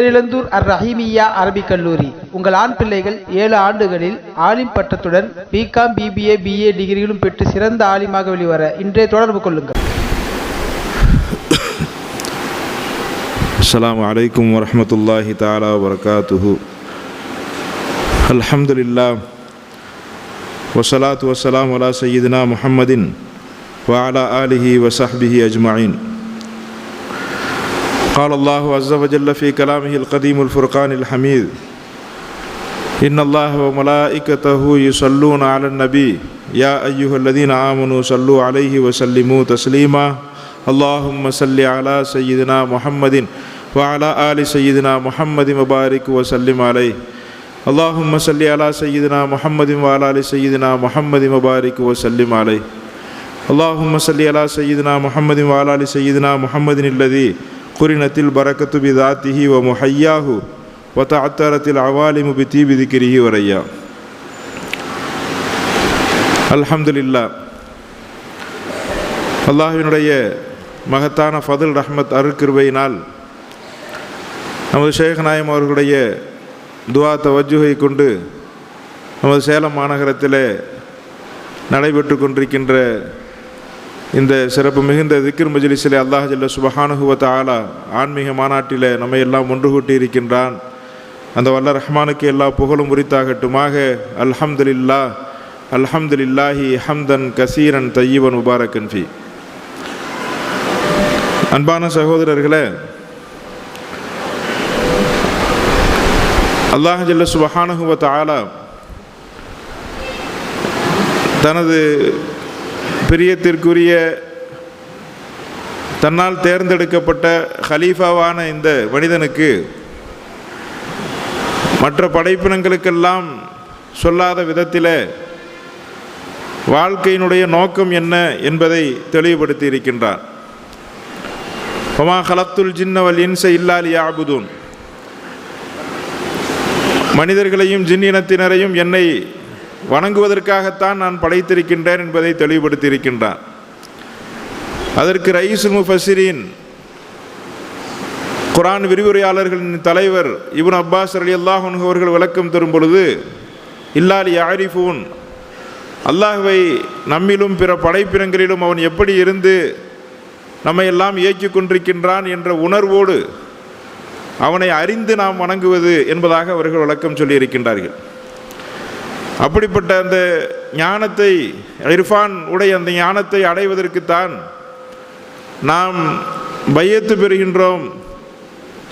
பேரிழந்தூர் அர் ரஹீமியா அரபிக் கல்லூரி. உங்கள் ஆண் பிள்ளைகள் ஏழு ஆண்டுகளில் ஆலிம் பட்டத்துடன் பிகாம் பிபிஏ பிஏ டிகிரிகளும் பெற்று சிறந்த ஆலிமாக வெளிவர இன்றைய தொடர்பு கொள்ளுங்கள். அஸ்லாம் வலைக்கம் வரமத்துல்லாஹி தாலா வரகாத்துஹு அல்ஹம்துலில்லா வசலாத்து வசலாம் வலா சையீதினா முஹம்மதின் வாலா ஆலிஹி வசஹ்பிஹி அஜ்மாயின். قال الله عز وجل في كلامه القديم الفرقان الحميد. إن الله وملائكته يصلون على النبي. يا أيها الذين آمنوا صلوا عليه وسلموا تسليما. اللهم صل على سيدنا محمد وعلى آل سيدنا محمد وبارك وسلم عليه. اللهم صل على سيدنا محمد وعلى آل سيدنا محمد وبارك وسلم عليه. اللهم صل على سيدنا محمد وعلى آل سيدنا محمد الذي குரினத்தில் பரக்கத்து பி தாத்திஹி வ முஹையாஹு வ தாத்தாரத்தில் அவாலிமு பி தீபி திக்கிரிஹி வரையா அல்ஹம்துலில்லா அல்லாஹினுடைய மகத்தான ஃபதுல் ரஹ்மத் அருக்கிருபையினால் நமது ஷேக்நாயம் அவர்களுடைய துவா தவஜுகை கொண்டு நமது சேலம் மாநகரத்தில் நடைபெற்று கொண்டிருக்கின்ற இந்த சிறப்பு மிகுந்த திக்ர் மஜ்லிஸிலே அல்லாஹ் ஜல்ல சுபஹானுகுவத்த ஆலா ஆன்மீக மாநாட்டில் நம்மை எல்லாம் ஒன்று கூட்டி இருக்கின்றான் அந்த வல்ல ரஹ்மானுக்கு எல்லா புகழும் உரித்தாகட்டுமாக. அல்ஹம்துலில்லா அல்ஹம்துலில்லாஹி ஹம்தன் கசீரன் தையீவன் முபாரக்கன் ஃபி. அன்பான சகோதரர்களே அல்லாஹ் ஜல்ல ஆலா தனது பிரியத்திற்குரிய தன்னால் தேர்ந்தெடுக்கப்பட்ட ஹலீஃபாவான இந்த மனிதனுக்கு மற்ற படைப்பினங்களுக்கெல்லாம் சொல்லாத விதத்தில் வாழ்க்கையினுடைய நோக்கம் என்ன என்பதை தெளிவுபடுத்தி இருக்கின்றார் ஒமா ஹலத்துல் ஜின்னவல் இன்ச இல்லாலி யாபுதூன் மனிதர்களையும் ஜின் இனத்தினரையும் என்னை வணங்குவதற்காகத்தான் நான் படைத்திருக்கின்றேன் என்பதை தெளிவுபடுத்தியிருக்கின்றான் அதற்கு ரைசுல் முஃபசிரின் குரான் விரிவுரையாளர்களின் தலைவர் இவன் அப்பாஸ் அலி அல்லாஹ் அவர்கள் விளக்கம் தரும் பொழுது இல்லாலி யாரிஃபூன் அல்லாஹுவை நம்மிலும் பிற படைப்பினங்களிலும் அவன் எப்படி இருந்து நம்மை எல்லாம் இயக்கிக் கொண்டிருக்கின்றான் என்ற உணர்வோடு அவனை அறிந்து நாம் வணங்குவது என்பதாக அவர்கள் விளக்கம் சொல்லியிருக்கின்றார்கள். அப்படிப்பட்ட அந்த ஞானத்தை இர்ஃபான் உடைய அந்த ஞானத்தை அடைவதற்குத்தான் நாம் பையத்து பெறுகின்றோம்.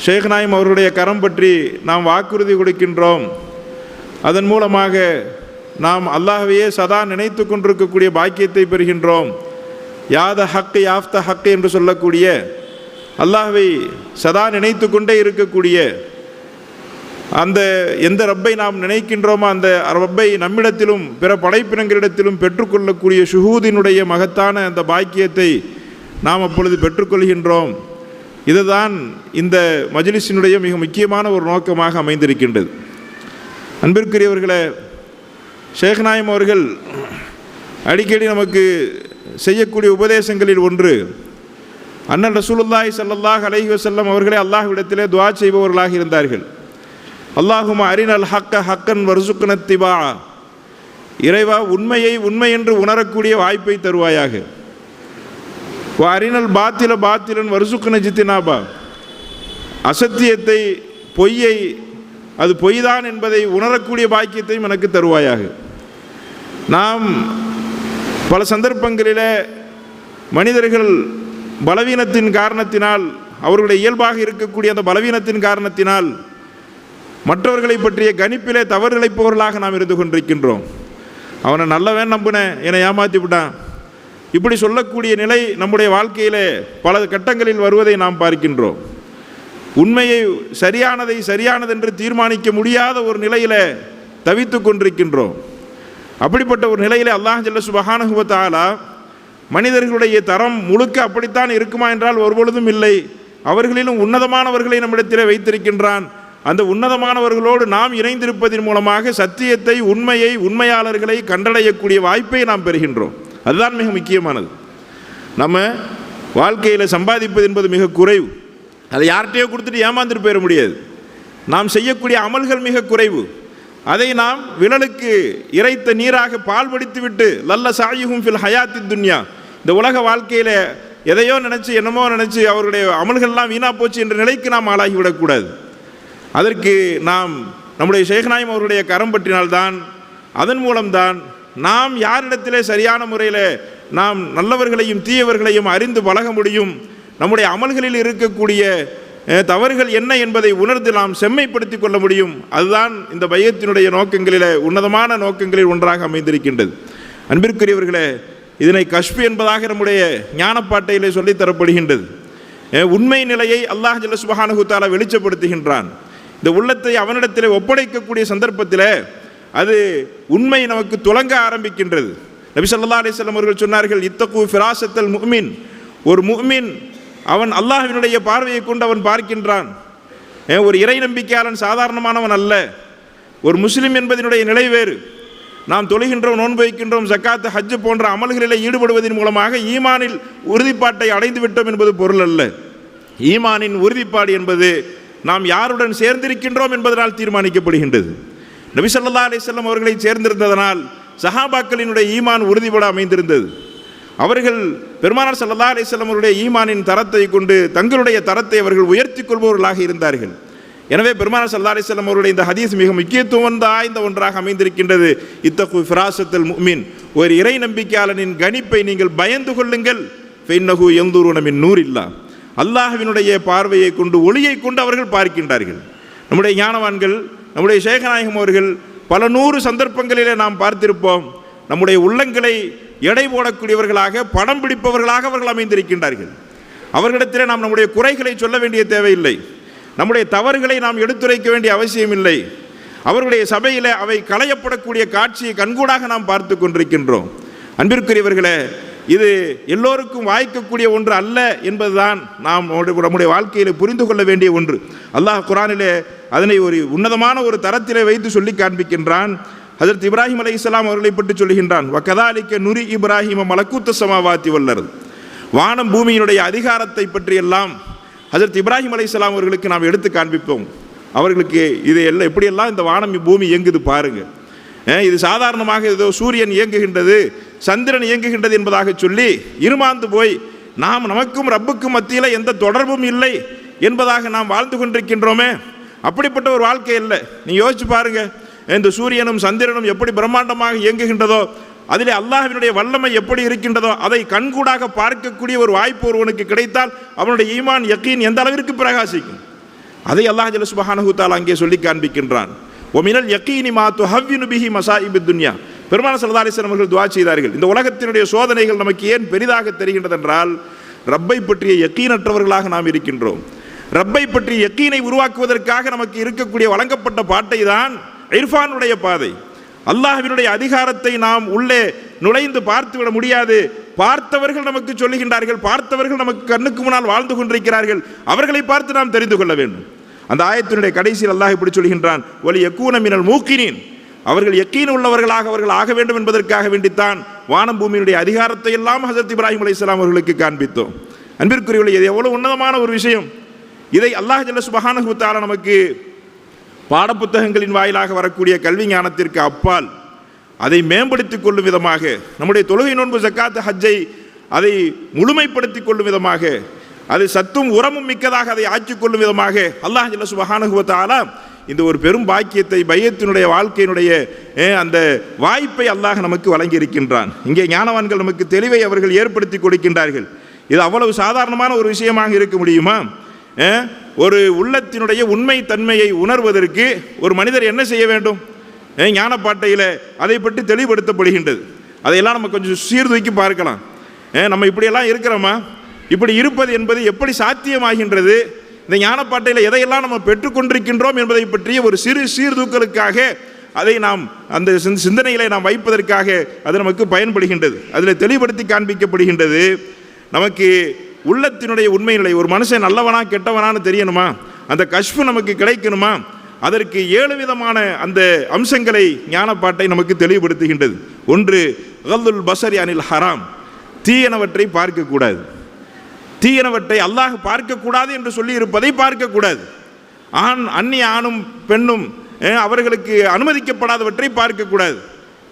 ஷேக் நாயம் அவருடைய கரம் பற்றி நாம் வாக்குறுதி கொடுக்கின்றோம். அதன் மூலமாக நாம் அல்லாஹவையே சதா நினைத்து கொண்டிருக்கக்கூடிய பாக்கியத்தை பெறுகின்றோம். யாத ஹக்கு யாஃப்த ஹக்கு என்று சொல்லக்கூடிய அல்லாஹவை சதா நினைத்து கொண்டே இருக்கக்கூடிய அந்த எந்த ரப்பை நாம் நினைக்கின்றோமோ அந்த ரப்பை நம்மிடத்திலும் பிற படைப்பினங்களிடத்திலும் பெற்றுக்கொள்ளக்கூடிய ஷுஹூதினுடைய மகத்தான அந்த பாக்கியத்தை நாம் அப்பொழுது பெற்றுக்கொள்கின்றோம். இதுதான் இந்த மஜ்லிஸினுடைய மிக முக்கியமான ஒரு நோக்கமாக அமைந்திருக்கின்றது. அன்பிற்குரியவர்களே ஷேக்நாயம் அவர்கள் அடிக்கடி நமக்கு செய்யக்கூடிய உபதேசங்களில் ஒன்று அண்ணன் ரசூலுல்லாய் ஸல்லல்லாஹு அலஹி வசல்லம் அவர்களே அல்லாஹ்விடத்திலே துவா செய்பவர்களாக இருந்தார்கள். அல்லாஹும் அரினல் ஹக்க ஹக்கன் வர்சுக்குனத்திபா இறைவா உண்மையை உண்மை என்று உணரக்கூடிய வாய்ப்பை தருவாயாக. வா அரினல் பாத்தில பாத்திலன் வருசுக்கன ஜித்தினாபா. அசத்தியத்தை பொய்யை அது பொய்தான் என்பதை உணரக்கூடிய பாக்கியத்தையும் எனக்கு தருவாயாக. நாம் பல சந்தர்ப்பங்களில் மனிதர்கள் பலவீனத்தின் காரணத்தினால் அவர்களுடைய இயல்பாக இருக்கக்கூடிய அந்த பலவீனத்தின் காரணத்தினால் மற்றவர்களை பற்றிய கணிப்பிலே தவறு இழைப்பவர்களாக நாம் இருந்து கொண்டிருக்கின்றோம். அவனை நல்லவன் நம்பினேன் என்னை ஏமாற்றி விட்டான். இப்படி சொல்லக்கூடிய நிலை நம்முடைய வாழ்க்கையிலே பல கட்டங்களில் வருவதை நாம் பார்க்கின்றோம். உண்மையை சரியானதை சரியானதென்று தீர்மானிக்க முடியாத ஒரு நிலையில் தவித்து கொண்டிருக்கின்றோம். அப்படிப்பட்ட ஒரு நிலையில் அல்லாஹ் ஜல்ல சுபஹானுகுவத்தாலா மனிதர்களுடைய தரம் முழுக்க அப்படித்தான் இருக்குமா என்றால் ஒருபொழுதும் இல்லை. அவர்களிலும் உன்னதமானவர்களை நம்மிடத்திலே வைத்திருக்கின்றான். அந்த உன்னதமானவர்களோடு நாம் இணைந்திருப்பதன் மூலமாக சத்தியத்தை உண்மையை உண்மையாளர்களை கண்டடையக்கூடிய வாய்ப்பை நாம் பெறுகின்றோம். அதுதான் மிக முக்கியமானது. நம்ம வாழ்க்கையில் சம்பாதிப்பது என்பது மிக குறைவு. அதை யார்கிட்டயோ கொடுத்துட்டு ஏமாந்துட்டு போயிட முடியாது. நாம் செய்யக்கூடிய அமல்கள் மிக குறைவு. அதை நாம் விழலுக்கு இறைத்த நீராக பால் விட்டு லல்ல சாயுகும் ஃபில் ஹயாத்தி துன்யா. இந்த உலக வாழ்க்கையில் எதையோ நினச்சி என்னமோ நினச்சி அவருடைய அமல்கள்லாம் வீணாக போச்சு என்ற நிலைக்கு நாம் ஆளாகிவிடக்கூடாது. அதற்கு நாம் நம்முடைய ஷேഖ்நாயம் அவருடைய கரம் பற்றினால்தான் அதன் மூலம்தான் நாம் யாரிடத்திலே சரியான முறையில் நாம் நல்லவர்களையும் தீயவர்களையும் அறிந்து பழக முடியும் நம்முடைய அமல்களில் இருக்கக்கூடிய தவறுகள் என்ன என்பதை உணர்ந்து நாம் செம்மைப்படுத்திக் கொள்ள முடியும். அதுதான் இந்த பையத்தினுடைய நோக்கங்களில் உன்னதமான நோக்கங்களில் ஒன்றாக அமைந்திருக்கின்றது. அன்பிற்குரியவர்களே இதனை கஷ்பு என்பதாக நம்முடைய ஞானப்பாட்டையிலே சொல்லித் தரப்படுகின்றது. உண்மை நிலையை அல்லாஹ் ஜல்ல சுபஹானஹு வெளிச்சப்படுத்துகின்றான். இந்த உள்ளத்தை அவனிடத்தில் ஒப்படைக்கக்கூடிய சந்தர்ப்பத்தில் அது உண்மை நமக்கு துலங்க ஆரம்பிக்கின்றது. நபி சொல்லா அலிஸ்லாம் அவர்கள் சொன்னார்கள் இத்தகு ஃபிராசத்தல் முஃமின். ஒரு முஃமின் அவன் அல்லாஹினுடைய பார்வையை கொண்டு அவன் பார்க்கின்றான். ஒரு இறை நம்பிக்கையாளன் சாதாரணமானவன் அல்ல. ஒரு முஸ்லீம் என்பதனுடைய நிலை வேறு. நாம் தொழுகின்றோம் நோன்பு வைக்கின்றோம் ஜக்காத்து ஹஜ் போன்ற அமல்களில் ஈடுபடுவதன் மூலமாக ஈமானில் உறுதிப்பாட்டை அடைந்து விட்டோம் என்பது பொருள் அல்ல. ஈமானின் உறுதிப்பாடு என்பது நாம் யாருடன் சேர்ந்திருக்கின்றோம் என்பதனால் தீர்மானிக்கப்படுகின்றது. நபி ஸல்லல்லாஹு அலிசல்லம் அவர்களை சேர்ந்திருந்ததனால் சஹாபாக்களினுடைய ஈமான் உறுதிபட அமைந்திருந்தது. அவர்கள் பெருமானார் சல்லா அலைஹி அவருடைய ஈமானின் தரத்தை கொண்டு தங்களுடைய தரத்தை அவர்கள் உயர்த்தி கொள்பவர்களாக இருந்தார்கள். எனவே பெருமானார் சல்லா அலைஹி அவருடைய இந்த ஹதீஸ் மிக முக்கியத்துவம் வாய்ந்த ஒன்றாக அமைந்திருக்கின்றது. இத்தகு ஃபிராசத்தல் முமின் ஒரு இறை நம்பிக்கையாளனின் கணிப்பை நீங்கள் பயந்து கொள்ளுங்கள். பெண்ணகு எந்தூர் மின் நூறில்லா அல்லாஹுவினுடைய பார்வையை கொண்டு ஒளியை கொண்டு அவர்கள் பார்க்கின்றார்கள். நம்முடைய ஞானவான்கள் நம்முடைய சேகநாயகம் அவர்கள் பல நூறு சந்தர்ப்பங்களிலே நாம் பார்த்திருப்போம். நம்முடைய உள்ளங்களை எடை போடக்கூடியவர்களாக படம் பிடிப்பவர்களாக அவர்கள் அமைந்திருக்கின்றார்கள். அவர்களிடத்திலே நாம் நம்முடைய குறைகளை சொல்ல வேண்டிய தேவையில்லை. நம்முடைய தவறுகளை நாம் எடுத்துரைக்க வேண்டிய அவசியமில்லை அவர்களுடைய சபையில் அவை களையப்படக்கூடிய காட்சியை கண்கூடாக நாம் பார்த்து கொண்டிருக்கின்றோம். அன்பிற்குரியவர்களே இது எல்லோருக்கும் வாய்க்கக்கூடிய ஒன்று அல்ல என்பதுதான் நாம் நம்முடைய- நம்முடைய வாழ்க்கையில் புரிந்து கொள்ள வேண்டிய ஒன்று. அல்லாஹ் குரானிலே அதனை ஒரு உன்னதமான ஒரு தரத்திலே வைத்து சொல்லி காண்பிக்கின்றான். அதற்கு இப்ராஹிம் அலி இஸ்லாம் அவர்களை பற்றி சொல்லுகின்றான். வக்கதாலிக்க நுரி இப்ராஹிம மலக்கூத்த சமாவாத்தி வல்லரது வானம் பூமியினுடைய அதிகாரத்தை பற்றியெல்லாம் அதற்கு இப்ராஹிம் அலி இஸ்லாம் அவர்களுக்கு நாம் எடுத்து காண்பிப்போம். அவர்களுக்கு இது எல்லாம் எப்படியெல்லாம் இந்த வானம் பூமி இயங்குது பாருங்கள் இது சாதாரணமாக ஏதோ சூரியன் இயங்குகின்றது சந்திரன் இயங்குகின்றது என்பதாக சொல்லி இருமாந்து போய் நாம் நமக்கும் ரப்புக்கும் மத்தியில் எந்த தொடர்பும் இல்லை என்பதாக நாம் வாழ்ந்து கொண்டிருக்கின்றோமே. அப்படிப்பட்ட ஒரு வாழ்க்கை இல்லை. நீ யோசிச்சு பாருங்க. இந்த சூரியனும் சந்திரனும் எப்படி பிரம்மாண்டமாக இயங்குகின்றதோ அதிலே அல்லாஹினுடைய வல்லமை எப்படி இருக்கின்றதோ அதை கண்கூடாக பார்க்கக்கூடிய ஒரு வாய்ப்பு ஒருவனுக்கு கிடைத்தால் அவனுடைய ஈமான் யக்கீன் எந்த அளவிற்கு பிரகாசிக்கும்? அதை அல்லாஹ் ஜலசுபஹானஹூத்தால் அங்கே சொல்லி காண்பிக்கின்றான். ஒமினல் யக்கீனி மாத்து ஹவ்வினு பிஹி மசா துன்யா பெருமான ஸல்லல்லாஹு அவர்கள் துவா செய்தார்கள். இந்த உலகத்தினுடைய சோதனைகள் நமக்கு ஏன் பெரிதாக தெரிகின்றது என்றால் ரப்பை பற்றிய யக்கீனற்றவர்களாக நாம் இருக்கின்றோம். ரப்பை பற்றிய யக்கீனை உருவாக்குவதற்காக நமக்கு இருக்கக்கூடிய வழங்கப்பட்ட பாட்டை தான் இர்ஃபானுடைய பாதை. அல்லாஹினுடைய அதிகாரத்தை நாம் உள்ளே நுழைந்து பார்த்துவிட முடியாது. பார்த்தவர்கள் நமக்கு சொல்லுகின்றார்கள் பார்த்தவர்கள் நமக்கு கண்ணுக்கு முன்னால் வாழ்ந்து கொண்டிருக்கிறார்கள். அவர்களை பார்த்து நாம் தெரிந்து கொள்ள வேண்டும். அந்த ஆயத்தினுடைய கடைசியில் அல்லாஹ் இப்படி சொல்கின்றான் ஒலி எக்கூன மினல் மூக்கினேன். அவர்கள் எக்கீன் உள்ளவர்களாக அவர்கள் ஆக வேண்டும் என்பதற்காக வேண்டித்தான் வானம் பூமியினுடைய அதிகாரத்தை எல்லாம் ஹசரத் இப்ராஹிம் அலைஹிஸ்ஸலாம் அவர்களுக்கு காண்பித்தோம். அன்பிற்குரியவர்களே இது எவ்வளவு உன்னதமான ஒரு விஷயம். இதை அல்லாஹ் ஜல்ல சுபஹானுத்தால நமக்கு பாடப்புத்தகங்களின் வாயிலாக வரக்கூடிய கல்வி ஞானத்திற்கு அப்பால் அதை மேம்படுத்திக் கொள்ளும் விதமாக நம்முடைய தொழுகை நோன்பு ஜக்காத்து ஹஜ்ஜை அதை முழுமைப்படுத்திக் கொள்ளும் விதமாக அது சத்தும் உரமும் மிக்கதாக அதை ஆக்கிக் கொள்ளும் விதமாக அல்லாஹ் ஜல்ல சுபஹானஹு இந்த ஒரு பெரும் பாக்கியத்தை பையத்தினுடைய வாழ்க்கையினுடைய அந்த வாய்ப்பை அல்லாஹ் நமக்கு வழங்கி இருக்கின்றான் இங்கே ஞானவான்கள் நமக்கு தெளிவை அவர்கள் ஏற்படுத்தி கொடுக்கின்றார்கள். இது அவ்வளவு சாதாரணமான ஒரு விஷயமாக இருக்க முடியுமா? ஒரு உள்ளத்தினுடைய உண்மை தன்மையை உணர்வதற்கு ஒரு மனிதர் என்ன செய்ய வேண்டும்? ஞானப்பாட்டையில் அதை பற்றி தெளிவுபடுத்தப்படுகின்றது. அதையெல்லாம் நம்ம கொஞ்சம் சீர்தூக்கி பார்க்கலாம். நம்ம இப்படியெல்லாம் இருக்கிறோமா? இப்படி இருப்பது என்பது எப்படி சாத்தியமாகின்றது? இந்த ஞானப்பாட்டையில் எதையெல்லாம் நம்ம பெற்றுக்கொண்டிருக்கின்றோம் என்பதை பற்றிய ஒரு சிறு சீர்தூக்கலுக்காக அதை நாம் அந்த சிந்தனைகளை நாம் வைப்பதற்காக அது நமக்கு பயன்படுகின்றது. அதில் தெளிவுபடுத்தி காண்பிக்கப்படுகின்றது. நமக்கு உள்ளத்தினுடைய உண்மை நிலை ஒரு மனுஷன் நல்லவனா கெட்டவனான்னு தெரியணுமா? அந்த கஷ்பு நமக்கு கிடைக்கணுமா? அதற்கு ஏழு விதமான அந்த அம்சங்களை ஞானப்பாட்டை நமக்கு தெளிவுபடுத்துகின்றது. ஒன்று அகல்துல் பசரி அனில் ஹராம். தீயனவற்றை பார்க்கக்கூடாது. தீயனவற்றை அல்லாஹ் பார்க்கக்கூடாது என்று சொல்லி இருப்பதை பார்க்கக்கூடாது. ஆண் அந்நிய ஆணும் பெண்ணும் அவர்களுக்கு அனுமதிக்கப்படாதவற்றை பார்க்கக்கூடாது.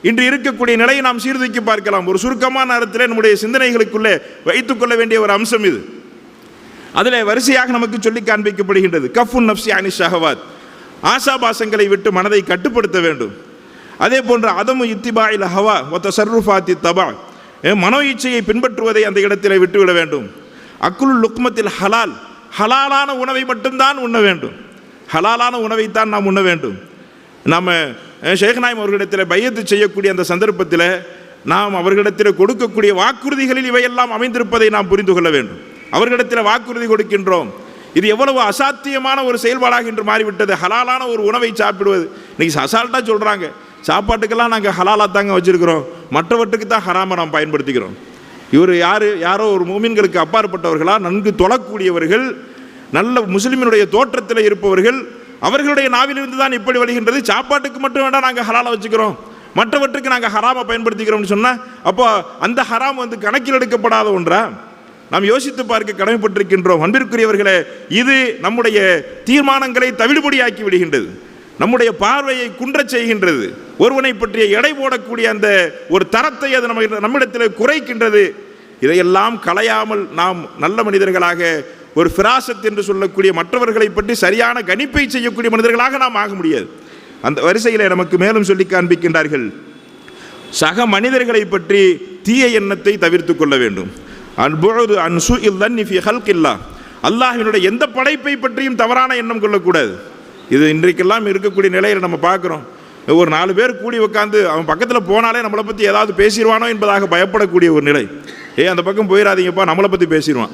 இன்று இருக்கக்கூடிய நிலையை நாம் சீர்தூக்கி பார்க்கலாம். ஒரு சுருக்கமான அர்த்தத்தில் நம்முடைய சிந்தனைகளுக்குள்ளே வைத்துக்கொள்ள வேண்டிய ஒரு அம்சம் இது. அதில் வரிசையாக நமக்கு சொல்லி காண்பிக்கப்படுகின்றது. கஃபுன் நப்சி அனி ஷஹவாத். ஆசாபாசங்களை விட்டு மனதை கட்டுப்படுத்த வேண்டும். அதே போன்று அதமு இத்திபாயில் ஹவா ஒத்த சர்ருஃபாத்தி தபா. மனோ இச்சையை பின்பற்றுவதை அந்த இடத்திலே விட்டுவிட வேண்டும். அக்குலு லுக்மத்தில் ஹலால். ஹலாலான உணவை மட்டும்தான் உண்ண வேண்டும். ஹலாலான உணவைத்தான் நாம் உண்ண வேண்டும். நாம் ஷேக்நாயம் அவர்களிடத்தில் பையத்து செய்யக்கூடிய அந்த சந்தர்ப்பத்தில் நாம் அவர்களிடத்தில் கொடுக்கக்கூடிய வாக்குறுதிகளில் இவையெல்லாம் அமைந்திருப்பதை நாம் புரிந்து கொள்ள வேண்டும். அவர்களிடத்தில் வாக்குறுதி கொடுக்கின்றோம். இது எவ்வளவு அசாத்தியமான ஒரு செயல்பாடாக இன்று மாறிவிட்டது. ஹலாலான ஒரு உணவை சாப்பிடுவது. இன்றைக்கி அசால்ட்டாக சொல்கிறாங்க சாப்பாட்டுக்கெல்லாம் நாங்கள் ஹலாலாக தாங்க வச்சுருக்கிறோம். மற்றவற்றுக்கு தான் ஹராமை நாம் பயன்படுத்திக்கிறோம். இவர் யார்? யாரோ ஒரு மூமின்களுக்கு அப்பாற்பட்டவர்களா? நன்கு தொழக்கூடியவர்கள் நல்ல முஸ்லிமினுடைய தோற்றத்தில் இருப்பவர்கள் அவர்களுடைய நாவிலிருந்து தான் இப்படி வருகின்றது சாப்பாட்டுக்கு மட்டும் வேண்டாம் நாங்கள் ஹலாலை வச்சுக்கிறோம். மற்றவற்றுக்கு நாங்கள் ஹராமை பயன்படுத்திக்கிறோம்னு சொன்னால் அப்போ அந்த ஹராம் வந்து கணக்கில் எடுக்கப்படாத ஒன்றா? நாம் யோசித்து பார்க்க கடமைப்பட்டிருக்கின்றோம். அன்பிற்குரியவர்களே இது நம்முடைய தீர்மானங்களை தவிடுபடியாக்கி விடுகின்றது. நம்முடைய பார்வையை குன்றச் செய்கின்றது. ஒருவனை பற்றிய எடை போடக்கூடிய அந்த ஒரு தரத்தை அது நம்ம நம்மிடத்தில் குறைக்கின்றது. இதையெல்லாம் களையாமல் நாம் நல்ல மனிதர்களாக ஒரு ஃபிராசத் என்று சொல்லக்கூடிய மற்றவர்களை பற்றி சரியான கணிப்பை செய்யக்கூடிய மனிதர்களாக நாம் ஆக முடியாது. அந்த வரிசையில் நமக்கு மேலும் சொல்லி காண்பிக்கின்றார்கள். சக மனிதர்களை பற்றி தீய எண்ணத்தை தவிர்த்து கொள்ள வேண்டும். அன்பொழுது அன்சு இல்லன் இஃப் ஹல்கில்லா. அல்லாஹினுடைய எந்த படைப்பை பற்றியும் தவறான எண்ணம் கொள்ளக்கூடாது. இது இன்றைக்கெல்லாம் இருக்கக்கூடிய நிலையில் நம்ம பார்க்குறோம். ஒரு நாலு பேர் கூடி உட்காந்து அவன் பக்கத்தில் போனாலே நம்மளை பற்றி ஏதாவது பேசிடுவானோ என்பதாக பயப்படக்கூடிய ஒரு நிலை. ஏ அந்த பக்கம் போயிடாதீங்கப்பா நம்மளை பற்றி பேசிடுவான்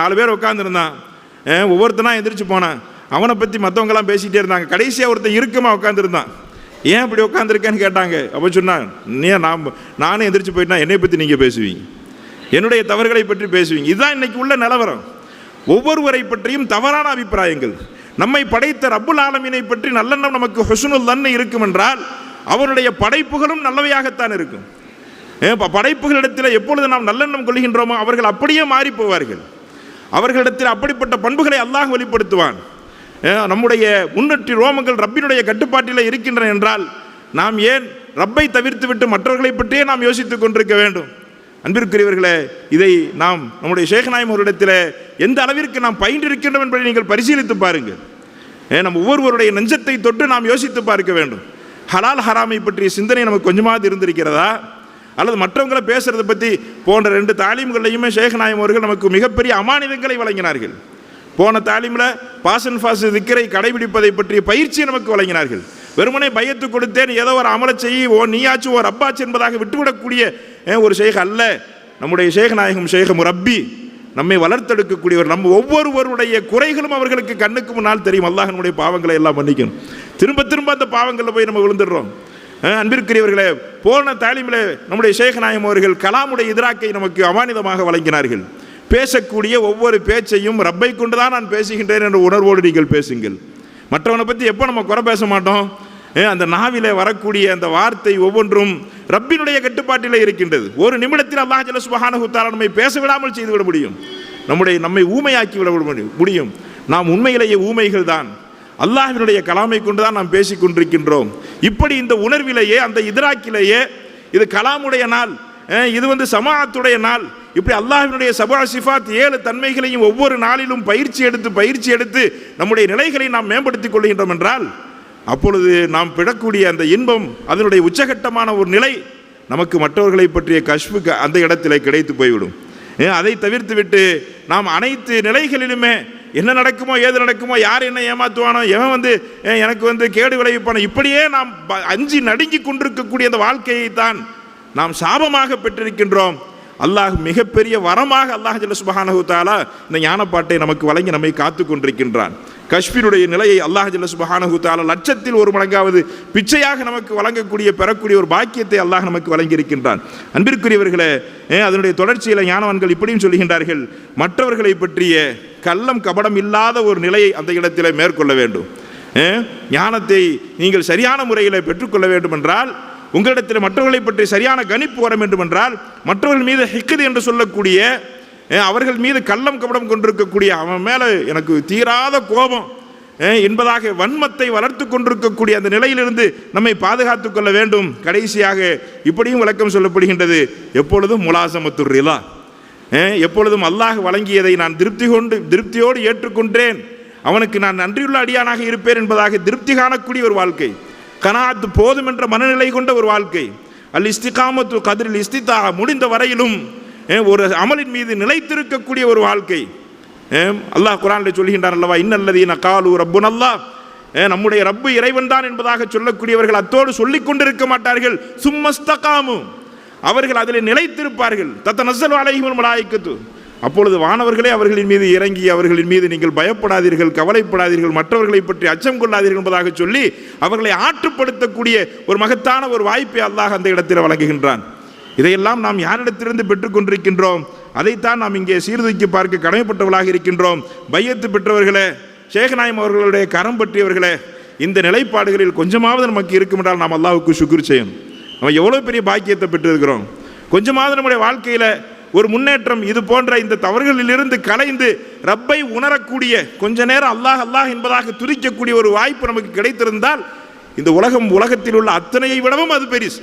நாலு பேர் உட்காந்துருந்தான் ஒவ்வொருத்தனா எந்திரிச்சு போனான். அவனை பற்றி மற்றவங்களாம் பேசிகிட்டே இருந்தாங்க. கடைசியாக ஒருத்தன் இறுக்கமாக உட்காந்துருந்தான் ஏன் இப்படி உட்காந்துருக்கேன்னு கேட்டாங்க. அப்போ சொன்னான் நீ நான் நானும் எந்திரிச்சு போயிட்டா என்னை பற்றி நீங்கள் பேசுவீங்க? என்னுடைய தவறுகளை பற்றி பேசுவீங்க. இதுதான் இன்னைக்கு உள்ள நிலவரம். ஒவ்வொருவரை பற்றியும் தவறான அபிப்பிராயங்கள். நம்மை படைத்த ரப்புல் ஆலமீனை பற்றி நல்லெண்ணம் நமக்கு ஹொசுனுல் தன்னை இருக்கும் என்றால் அவருடைய படைப்புகளும் நல்லவையாகத்தான் இருக்கும். ஏன் ப- படைப்புகளிடத்தில் எப்பொழுது நாம் நல்லெண்ணம் கொள்கின்றோமோ அவர்கள் அப்படியே மாறி போவார்கள் அவர்களிடத்தில் அப்படிப்பட்ட பண்புகளை அல்லாஹ் வெளிப்படுத்துவான். ஏன் நம்முடைய முன்னெற்றி ரோமங்கள் ரப்பினுடைய கட்டுப்பாட்டில் இருக்கின்றன என்றால் நாம் ஏன் ரப்பை தவிர்த்து விட்டு மற்றவர்களை பற்றியே நாம் யோசித்துக் கொண்டிருக்க வேண்டும்? அன்பிற்குரியவர்களே இதை நாம் நம்முடைய சேகநாயம் அவரிடத்தில் எந்த அளவிற்கு நாம் பயின்றிருக்கின்றோம் என்பதை நீங்கள் பரிசீலித்து பாருங்கள். நம் ஒவ்வொருவருடைய நெஞ்சத்தை தொட்டு நாம் யோசித்து பார்க்க வேண்டும். ஹலால் ஹராமை பற்றிய சிந்தனை நமக்கு கொஞ்சமாவது இருந்திருக்கிறதா? அல்லது மற்றவங்களை பேசுகிறத பற்றி போன்ற ரெண்டு தாலீம்களையுமே சேகநாயம் அவர்கள் நமக்கு மிகப்பெரிய அமானிதங்களை வழங்கினார்கள். போன தாலீமில் பாசன் ஃபாஸ் திக்கரை கடைபிடிப்பதை பற்றிய பயிற்சி நமக்கு வழங்கினார்கள். வெறுமனே பயத்து கொடுத்தேன் ஏதோ ஒரு அமலை செய்ய ஓ நீயாச்சு ஓ ரப்பாச்சு என்பதாக விட்டுவிடக்கூடிய ஒரு ஷேக் அல்ல. நம்முடைய ஷேக் நாயகம் ரப்பி நம்மை வளர்த்தெடுக்கக்கூடியவர் நம்ம ஒவ்வொருவருடைய குறைகளும் அவர்களுக்கு கண்ணுக்கு முன்னால் தெரியும். அல்லாஹனுடைய பாவங்களை எல்லாம் மன்னிக்கணும். திரும்ப திரும்ப அந்த பாவங்களில் போய் நம்ம விழுந்துடுறோம். அன்பிற்குரியவர்களே போன தாலிமில் நம்முடைய ஷேக் நாயம் அவர்கள் கலாமுடைய எதிராக்கை நமக்கு அமானிதமாக வழங்கினார்கள். பேசக்கூடிய ஒவ்வொரு பேச்சையும் ரப்பை கொண்டு தான் நான் பேசுகின்றேன் என்ற உணர்வோடு நீங்கள் பேசுங்கள். மற்றவனை பற்றி எப்போ நம்ம குறை பேச மாட்டோம்? அந்த நாவிலே வரக்கூடிய அந்த வார்த்தை ஒவ்வொன்றும் ரப்பினுடைய கட்டுப்பாட்டிலே இருக்கின்றது. ஒரு நிமிடத்தில் அல்லாஹ் ஜல சுபஹானஹு நம்மை பேச விடாமல் செய்துவிட முடியும். நம்முடைய நம்மை ஊமையாக்கி விட விட முடியும் முடியும். நாம் உண்மையிலேயே ஊமைகள் தான். அல்லாஹினுடைய கலாமை கொண்டு தான் நாம் பேசிக் கொண்டிருக்கின்றோம். இப்படி இந்த உணர்விலேயே அந்த இதராக்கிலேயே இது கலாமுடைய நாள். இது வந்து சமாத்துடைய நாள். இப்படி அல்லாஹினுடைய சபா சிஃபாத் ஏழு தன்மைகளையும் ஒவ்வொரு நாளிலும் பயிற்சி எடுத்து பயிற்சி எடுத்து நம்முடைய நிலைகளை நாம் மேம்படுத்திக் கொள்கின்றோம் என்றால் அப்பொழுது நாம் பிடக்கூடிய அந்த இன்பம் அதனுடைய உச்சகட்டமான ஒரு நிலை நமக்கு மற்றவர்களை பற்றிய கஷ்பு அந்த இடத்திலே கிடைத்து போய்விடும். ஏன் அதை தவிர்த்து விட்டு நாம் அனைத்து நிலைகளிலுமே என்ன நடக்குமோ ஏது நடக்குமோ யார் என்ன ஏமாத்துவானோ எவன் வந்து எனக்கு வந்து கேடு விளைவிப்பானோ இப்படியே நாம் ப- நடுங்கி கொண்டிருக்கக்கூடிய அந்த வாழ்க்கையை தான் நாம் சாபமாக பெற்றிருக்கின்றோம். அல்லாஹ் மிகப்பெரிய வரமாக அல்லாஹ் ஜல்ல சுபஹானஹு தஆலா இந்த ஞானப்பாட்டை நமக்கு வழங்கி நம்மை காத்து கொண்டிருக்கின்றான். காஷ்மீருடைய நிலையை அல்லாஹ் ஜல்ல சுபஹானஹு தஆலா லட்சத்தில் ஒரு மடங்காவது பிச்சையாக நமக்கு வழங்கக்கூடிய பெறக்கூடிய ஒரு பாக்கியத்தை அல்லாஹ் நமக்கு வழங்கியிருக்கின்றான். அன்பிற்குரியவர்களே அதனுடைய தொடர்ச்சியில் ஞானவான்கள் இப்படியும் சொல்கின்றார்கள் மற்றவர்களை பற்றிய கள்ளம் கபடம் இல்லாத ஒரு நிலையை அந்த இடத்திலே மேற்கொள்ள வேண்டும். ஞானத்தை நீங்கள் சரியான முறையில் பெற்றுக்கொள்ள வேண்டும் என்றால் உங்களிடத்தில் மற்றவர்களை பற்றி சரியான கணிப்பு வர வேண்டும் என்றால் மற்றவர்கள் மீது ஹிக்குது என்று சொல்லக்கூடிய அவர்கள் மீது கள்ளம் கபடம் கொண்டிருக்கக்கூடிய அவன் மேலே எனக்கு தீராத கோபம் என்பதாக வன்மத்தை வளர்த்து கொண்டிருக்கக்கூடிய அந்த நிலையிலிருந்து நம்மை பாதுகாத்துக் கொள்ள வேண்டும். கடைசியாக இப்படியும் விளக்கம் சொல்லப்படுகின்றது. எப்பொழுதும் முலாசமத்துறிலா எப்பொழுதும் அல்லாஹ் வழங்கியதை நான் திருப்தி கொண்டு திருப்தியோடு ஏற்றுக்கொண்டேன். அவனுக்கு நான் நன்றியுள்ள அடியானாக இருப்பேன் என்பதாக திருப்தி காணக்கூடிய ஒரு வாழ்க்கை. கனாத்து போதும் என்ற மனநிலை கொண்ட ஒரு வாழ்க்கை. அல் இஸ்திகாமத்து கதிரில் இஸ்திதா முடிந்த வரையிலும் ஒரு அமலின் மீது நிலைத்திருக்கக்கூடிய ஒரு வாழ்க்கை. அல்லாஹ் குரானில் சொல்கின்றான் அல்லவா இன்னல்லதீன காலு ரப்புன் அல்லாஹ் நம்முடைய ரப்பு இறைவன் தான் என்பதாக சொல்லக்கூடியவர்கள் அத்தோடு சொல்லிக் கொண்டிருக்க மாட்டார்கள். சும்மஸ்தகாமு. அவர்கள் அதில் நிலைத்திருப்பார்கள். தத்த நசல் அலைஹிமல் மலாய்க்கத்து. அப்பொழுது வானவர்களே அவர்களின் மீது இறங்கி அவர்களின் மீது நீங்கள் பயப்படாதீர்கள் கவலைப்படாதீர்கள் மற்றவர்களை பற்றி அச்சம் கொள்ளாதீர்கள் என்பதாக சொல்லி அவர்களை ஆற்றுப்படுத்தக்கூடிய ஒரு மகத்தான ஒரு வாய்ப்பை அல்லாஹ் அந்த இடத்தில் வழங்குகின்றான். இதையெல்லாம் நாம் யாரிடத்திலிருந்து பெற்றுக்கொண்டிருக்கின்றோம் அதைத்தான் நாம் இங்கே சீர்தூக்கி பார்க்க கடமைப்பட்டவர்களாக இருக்கின்றோம். பையத்து பெற்றவர்களே சேகநாயம் அவர்களுடைய கரம் பற்றியவர்களே இந்த நிலைப்பாடுகளில் கொஞ்சமாவது நமக்கு இருக்கும் என்றால் நாம் அல்லாவுக்கு சுக்குர் செய்யணும். நம்ம எவ்வளோ பெரிய பாக்கியத்தை பெற்றிருக்கிறோம். கொஞ்சமாவது நம்முடைய வாழ்க்கையில் ஒரு முன்னேற்றம் இது போன்ற இந்த தவறுகளிலிருந்து கலைந்து ரப்பை உணரக்கூடிய கொஞ்ச நேரம் அல்லாஹ் அல்லாஹ் என்பதாக துதிக்கக்கூடிய ஒரு வாய்ப்பு நமக்கு கிடைத்திருந்தால் இந்த உலகம் உலகத்தில் உள்ள அத்தனையை விடவும் அது பெரிசு.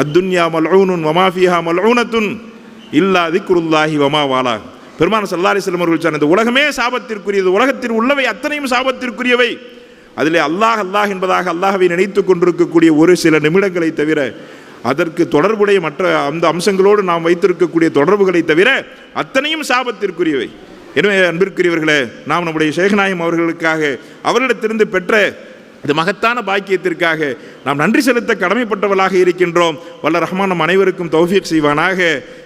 அத்துன்யா மல்ஊனுன் வமாஃபிஹா மல்ஊனத்துன் இல்லா திக்ருல்லாஹி வமா வாலா. பெருமான சல்லாரி செல்லம் அவர்கள் சொன்ன இந்த உலகமே சாபத்திற்குரியது உலகத்தில் உள்ளவை அத்தனையும் சாபத்திற்குரியவை. அதிலே அல்லாஹ் அல்லாஹ் என்பதாக அல்லாஹவை நினைத்து கொண்டிருக்கக்கூடிய ஒரு சில நிமிடங்களை தவிர அதற்கு தொடர்புடைய மற்ற அந்த அம்சங்களோடு நாம் வைத்திருக்கக்கூடிய தொடர்புகளை தவிர அத்தனையும் சாபத்திற்குரியவை. எனவே அன்பிற்குரியவர்களே நாம் நம்முடைய சேகநாயம் அவர்களுக்காக அவர்களிடத்திலிருந்து பெற்ற இந்த மகத்தான பாக்கியத்திற்காக நாம் நன்றி செலுத்த கடமைப்பட்டவர்களாக இருக்கின்றோம். வல்ல ரஹ்மான் நம் அனைவருக்கும் தௌஃபீக் செய்வானாக.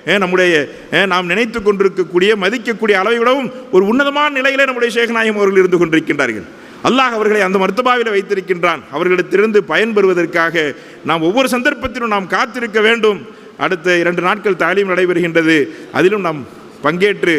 ஏ, நம்முடைய ஏ, நாம் நினைத்து கொண்டிருக்கக்கூடிய மதிக்கக்கூடிய அளவை விடவும் ஒரு உன்னதமான நிலையிலே நம்முடைய சேகநாயம் அவர்கள் இருந்து கொண்டிருக்கின்றார்கள். அல்லாஹ் அவர்களை அந்த மருத்துவாவில் வைத்திருக்கின்றான். அவர்களிடத்திலிருந்து பயன்பெறுவதற்காக நாம் ஒவ்வொரு சந்தர்ப்பத்திலும் நாம் காத்திருக்க வேண்டும். அடுத்த இரண்டு நாட்கள் தாலீம் நடைபெறுகின்றது. அதிலும் நாம் பங்கேற்று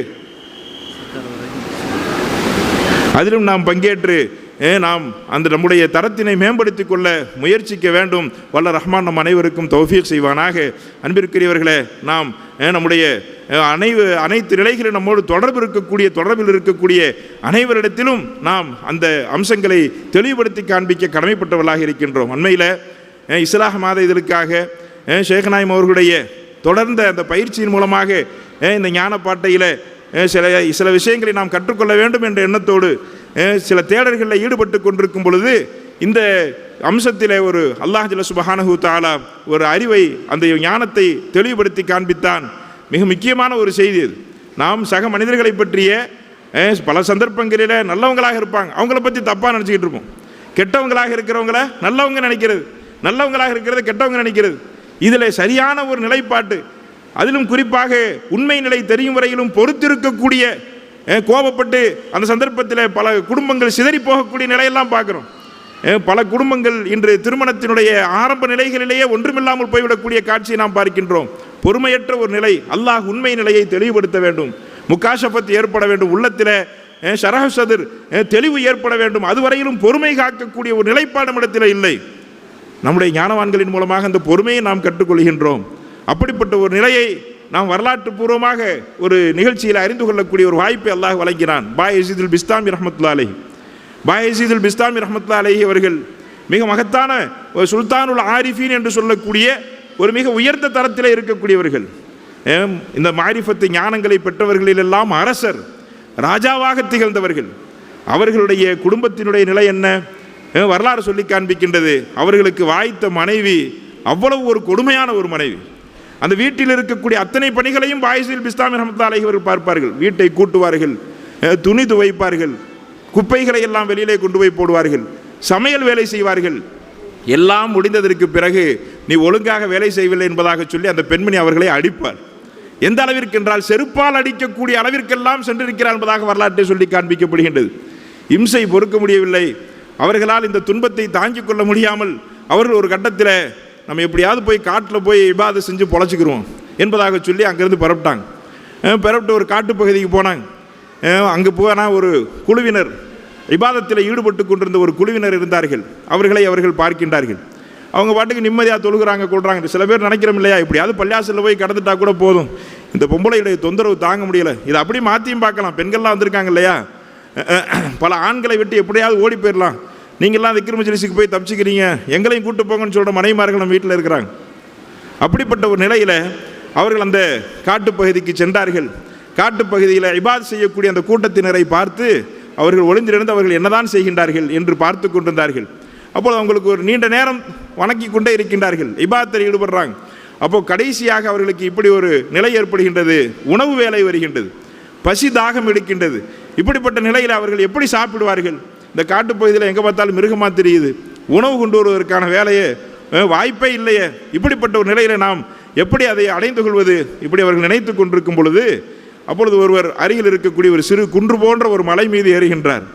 அதிலும் நாம் பங்கேற்று நாம் அந்த நம்முடைய தரத்தினை மேம்படுத்திக் கொள்ள முயற்சிக்க வேண்டும். வல்ல ரஹ்மான் நம் அனைவருக்கும் தௌஃபீக் செய்வானாக. அன்பிற்குரியவர்களே நாம் ஏ, நம்முடைய ஏ, அனைவு அனைத்து நிலைகளில் நம்மோடு தொடர்பு இருக்கக்கூடிய தொடர்பில் இருக்கக்கூடிய அனைவரிடத்திலும் நாம் அந்த அம்சங்களை தெளிவுபடுத்தி காண்பிக்க கடமைப்பட்டவர்களாக இருக்கின்றோம். அண்மையில் ஏ, இஸ்லாஹ் மாத இதழுக்காக ஷேகநாயம் அவர்களுடைய தொடர்ந்த அந்த பயிற்சியின் மூலமாக ஏ, இந்த ஞானப்பாட்டையில் சில சில விஷயங்களை நாம் கற்றுக்கொள்ள வேண்டும் என்ற எண்ணத்தோடு சில தேடல்களில் ஈடுபட்டு கொண்டிருக்கும் பொழுது இந்த அம்சத்திலே ஒரு அல்லாஹ் ஜல்ல சுபஹானஹூ தாலா ஒரு அறிவை அந்த ஞானத்தை தெளிவுபடுத்தி காண்பித்தான். மிக முக்கியமான ஒரு செய்தி அது நாம் சக மனிதர்களை பற்றிய பல சந்தர்ப்பங்களில் நல்லவங்களாக இருப்பாங்க. அவங்கள பற்றி தப்பாக நினச்சிக்கிட்டு இருப்போம். கெட்டவங்களாக இருக்கிறவங்கள நல்லவங்க நினைக்கிறது. நல்லவங்களாக இருக்கிறது கெட்டவங்க நினைக்கிறது. இதில் சரியான ஒரு நிலைப்பாட்டு. அதிலும் குறிப்பாக உண்மை நிலை தெரியும் வரையிலும் பொறுத்திருக்கக்கூடிய கோபப்பட்டு அந்த சந்தர்ப்பத்தில் பல குடும்பங்கள் சிதறி போகக்கூடிய நிலையெல்லாம் பார்க்குறோம். பல குடும்பங்கள் இன்று திருமணத்தினுடைய ஆரம்ப நிலைகளிலேயே ஒன்றுமில்லாமல் போய்விடக்கூடிய காட்சியை நாம் பார்க்கின்றோம். பொறுமையற்ற ஒரு நிலை அல்லாஹ் உண்மை நிலையை தெளிவுபடுத்த வேண்டும். முக்காஷபத் ஏற்பட வேண்டும் உள்ளத்தில் ஷரஹசதிர் தெளிவு ஏற்பட வேண்டும். அதுவரையிலும் பொறுமை காக்கக்கூடிய ஒரு நிலைப்பாடு நம்மிடத்தில் இல்லை. நம்முடைய ஞானவான்களின் மூலமாக அந்த பொறுமையை நாம் கற்றுக்கொள்கின்றோம். அப்படிப்பட்ட ஒரு நிலையை நாம் வரலாற்று பூர்வமாக ஒரு நிகழ்ச்சியில் அறிந்து கொள்ளக்கூடிய ஒரு வாய்ப்பை அல்லாஹ் வழங்கினான். பாய் இசிதுல் பிஸ்தாமி ரஹமத்துல்லா அலஹி. பாய் இசிதுல் பிஸ்தாமி ரஹமத்துல்லா அலஹி அவர்கள் மிக மகத்தான ஒரு சுல்தானுல் ஆரிஃபீன் என்று சொல்லக்கூடிய ஒரு மிக உயர்ந்த தரத்தில் இருக்கக்கூடியவர்கள். இந்த மாரிஃபத்து ஞானங்களை பெற்றவர்களிலெல்லாம் அரசர் ராஜாவாக திகழ்ந்தவர்கள். அவர்களுடைய குடும்பத்தினுடைய நிலை என்ன? வரலாறு சொல்லி காண்பிக்கின்றது. அவர்களுக்கு வாய்த்த மனைவி அவ்வளவு ஒரு கொடுமையான ஒரு மனைவி. அந்த வீட்டில் இருக்கக்கூடிய அத்தனை பணிகளையும் பாய்சில் பிஸ்தாமி ரஹமத்தா அலைவர்கள் பார்ப்பார்கள். வீட்டை கூட்டுவார்கள். துணி துவைப்பார்கள். குப்பைகளை எல்லாம் வெளியிலே கொண்டு போய் போடுவார்கள். சமையல் வேலை செய்வார்கள். எல்லாம் முடிந்ததற்கு பிறகு நீ ஒழுங்காக வேலை செய்யவில்லை என்பதாக சொல்லி அந்த பெண்மணி அவர்களை அடிப்பார். எந்த அளவிற்கு என்றால் செருப்பால் அடிக்கக்கூடிய அளவிற்கெல்லாம் சென்றிருக்கிறார் என்பதாக வரலாற்றை சொல்லி காண்பிக்கப்படுகின்றது. இம்சை பொறுக்க முடியவில்லை. அவர்களால் இந்த துன்பத்தை தாங்கிக் கொள்ள முடியாமல் அவர்கள் ஒரு கட்டத்தில் நம்ம எப்படியாவது போய் காட்டில் போய் இபாதை செஞ்சு பொழைச்சிக்கிருவோம் என்பதாக சொல்லி அங்கேருந்து பரப்பிட்டாங்க அஹ் பரப்பிட்டு ஒரு காட்டுப்பகுதிக்கு போனாங்க. அங்கே போனால் ஒரு குழுவினர் இபாதத்தில் ஈடுபட்டு கொண்டிருந்த ஒரு குழுவினர் இருந்தார்கள். அவர்களை அவர்கள் பார்க்கின்றார்கள். அவங்க பாட்டுக்கு நிம்மதியாக தொழுகிறாங்க கொள்கிறாங்க சில பேர் நினைக்கிறோம் இல்லையா இப்படியாவது பள்ளியாசில் போய் கடந்துட்டா கூட போதும். இந்த பொம்பளையுடைய தொந்தரவு தாங்க முடியலை. இதை அப்படியே மாற்றியும் பார்க்கலாம். பெண்கள்லாம் வந்திருக்காங்க இல்லையா? பல ஆண்களை விட்டு எப்படியாவது ஓடி போயிடலாம் நீங்கள்லாம் விக்ரம் போய் தப்பிச்சுக்கிறீங்க. எங்களையும் கூட்டு போங்கன்னு சொல்கிற மனைவிமார்கள் நம்ம வீட்டில் இருக்கிறாங்க. அப்படிப்பட்ட ஒரு நிலையில் அவர்கள் அந்த காட்டுப்பகுதிக்கு சென்றார்கள். காட்டுப்பகுதியில் இபாத் செய்யக்கூடிய அந்த கூட்டத்தினரை பார்த்து அவர்கள் ஒளிந்திருந்து அவர்கள் என்னதான் செய்கின்றார்கள் என்று பார்த்து கொண்டிருந்தார்கள். அப்போது அவங்களுக்கு ஒரு நீண்ட நேரம் வணக்கி கொண்டே இருக்கின்றார்கள். இபாத்தில் ஈடுபடுறாங்க. அப்போது கடைசியாக அவர்களுக்கு இப்படி ஒரு நிலை ஏற்படுகின்றது. உணவு வேலை வருகின்றது. பசி தாகம் எடுக்கின்றது. இப்படிப்பட்ட நிலையில் அவர்கள் எப்படி சாப்பிடுவார்கள்? இந்த காட்டுப்பகுதியில் எங்கே பார்த்தாலும் மிருகமாக தெரியுது. உணவு கொண்டு வருவதற்கான வேலையே வாய்ப்பே இல்லையே. இப்படிப்பட்ட ஒரு நிலையில் நாம் எப்படி அதை அடைந்து கொள்வது? இப்படி அவர்கள் நினைத்து கொண்டிருக்கும் பொழுது அப்பொழுது ஒருவர் அருகில் இருக்கக்கூடிய ஒரு சிறு குன்று போன்ற ஒரு மலை மீது ஏறுகின்றார்.